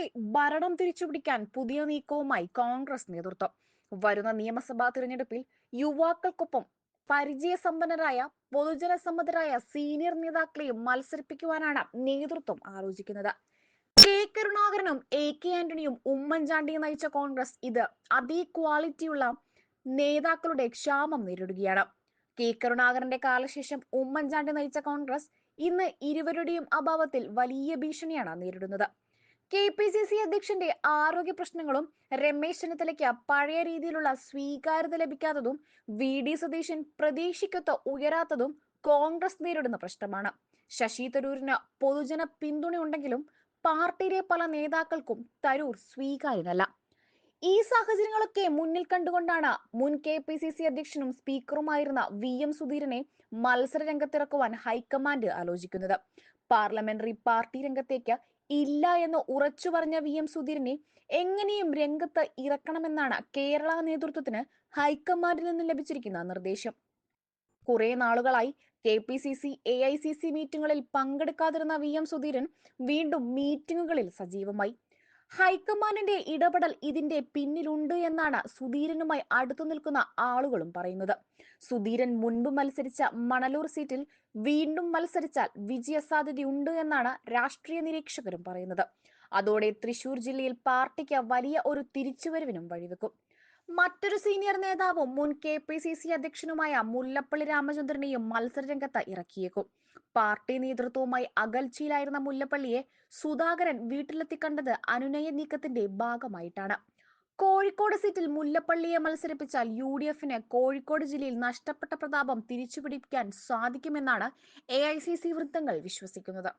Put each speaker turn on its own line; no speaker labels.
കേരളത്തിലെ ഭരണം തിരിച്ചുപിടിക്കാൻ പുതിയ നീക്കവുമായി കോൺഗ്രസ് നേതൃത്വം. വരുന്ന നിയമസഭാ തിരഞ്ഞെടുപ്പിൽ യുവാക്കൾക്കൊപ്പം പരിചയസമ്പന്നരായ പൊതുജനസമ്മതരായ സീനിയർ നേതാക്കളെയും മത്സരിപ്പിക്കുവാനാണ് നേതൃത്വം ആലോചിക്കുന്നത്. കെ. കരുണാകരനും എ. കെ. ആന്റണിയും ഉമ്മൻചാണ്ടിയും നയിച്ച കോൺഗ്രസ് ഇത് അതേ ക്വാളിറ്റിയുള്ള നേതാക്കളുടെ ക്ഷാമം നേരിടുകയാണ്. കെ. കരുണാകരന്റെ കാലശേഷം ഉമ്മൻചാണ്ടി നയിച്ച കോൺഗ്രസ് ഇന്ന് ഇരുവരുടെയും അഭാവത്തിൽ വലിയ ഭീഷണിയാണ് നേരിടുന്നത്. കെ പി സി സി അധ്യക്ഷന്റെ ആരോഗ്യ പ്രശ്നങ്ങളും രമേശ് ചെന്നിത്തലയ്ക്ക് പഴയ രീതിയിലുള്ള സ്വീകാര്യത ലഭിക്കാത്തതും വി ഡി സതീശൻ പ്രതീക്ഷിക്കത്ത് ഉയരാത്തതും കോൺഗ്രസ് നേരിടുന്ന പ്രശ്നമാണ്. ശശി തരൂരിന് പൊതുജന പിന്തുണയുണ്ടെങ്കിലും പാർട്ടിയിലെ പല നേതാക്കൾക്കും തരൂർ സ്വീകാര്യനല്ല. ഈ സാഹചര്യങ്ങളൊക്കെ മുന്നിൽ കണ്ടുകൊണ്ടാണ് മുൻ കെ പി സി സി അധ്യക്ഷനും സ്പീക്കറുമായിരുന്ന വി എം സുധീരനെ മത്സര രംഗത്തിറക്കുവാൻ ഹൈക്കമാൻഡ് ആലോചിക്കുന്നത്. പാർലമെന്ററി പാർട്ടി രംഗത്തേക്ക് ഇല്ല എന്ന് ഉറച്ചു പറഞ്ഞ വി എം സുധീരനെ എങ്ങനെയും രംഗത്ത് ഇറക്കണമെന്നാണ് കേരള നേതൃത്വത്തിന് ഹൈക്കമാൻഡിൽ നിന്ന് ലഭിച്ചിരിക്കുന്ന നിർദ്ദേശം. കുറെ നാളുകളായി K P C C A I C C മീറ്റിംഗുകളിൽ പങ്കെടുക്കാതിരുന്ന വി എം സുധീരൻ വീണ്ടും മീറ്റിംഗുകളിൽ സജീവമായി. ഹൈക്കമാൻഡിന്റെ ഇടപെടൽ ഇതിന്റെ പിന്നിലുണ്ട് എന്നാണ് സുധീരനുമായി അടുത്തു നിൽക്കുന്ന ആളുകളും പറയുന്നത്. സുധീരൻ മുൻപ് മത്സരിച്ച മണലൂർ സീറ്റിൽ വീണ്ടും മത്സരിച്ചാൽ വിജയസാധ്യതയുണ്ട് എന്നാണ് രാഷ്ട്രീയ നിരീക്ഷകരും പറയുന്നത്. അതോടെ തൃശൂർ ജില്ലയിൽ പാർട്ടിക്ക് വലിയ ഒരു തിരിച്ചുവരവിനും വഴിവെക്കും. മറ്റൊരു സീനിയർ നേതാവും മുൻ കെ പി സി സി അധ്യക്ഷനുമായ മുല്ലപ്പള്ളി രാമചന്ദ്രനെയും മത്സരരംഗത്ത് ഇറക്കിയേക്കും. പാർട്ടി നേതൃത്വവുമായി അകൽച്ചയിലായിരുന്ന മുല്ലപ്പള്ളിയെ സുധാകരൻ വീട്ടിലെത്തി കണ്ടത് അനുനയ നീക്കത്തിന്റെ ഭാഗമായിട്ടാണ്. കോഴിക്കോട് സീറ്റിൽ മുല്ലപ്പള്ളിയെ മത്സരിപ്പിച്ചാൽ യു ഡി എഫിന് കോഴിക്കോട് ജില്ലയിൽ നഷ്ടപ്പെട്ട പ്രതാപം തിരിച്ചുപിടിക്കാൻ സാധിക്കുമെന്നാണ് എ ഐ സി സി വൃത്തങ്ങൾ വിശ്വസിക്കുന്നത്.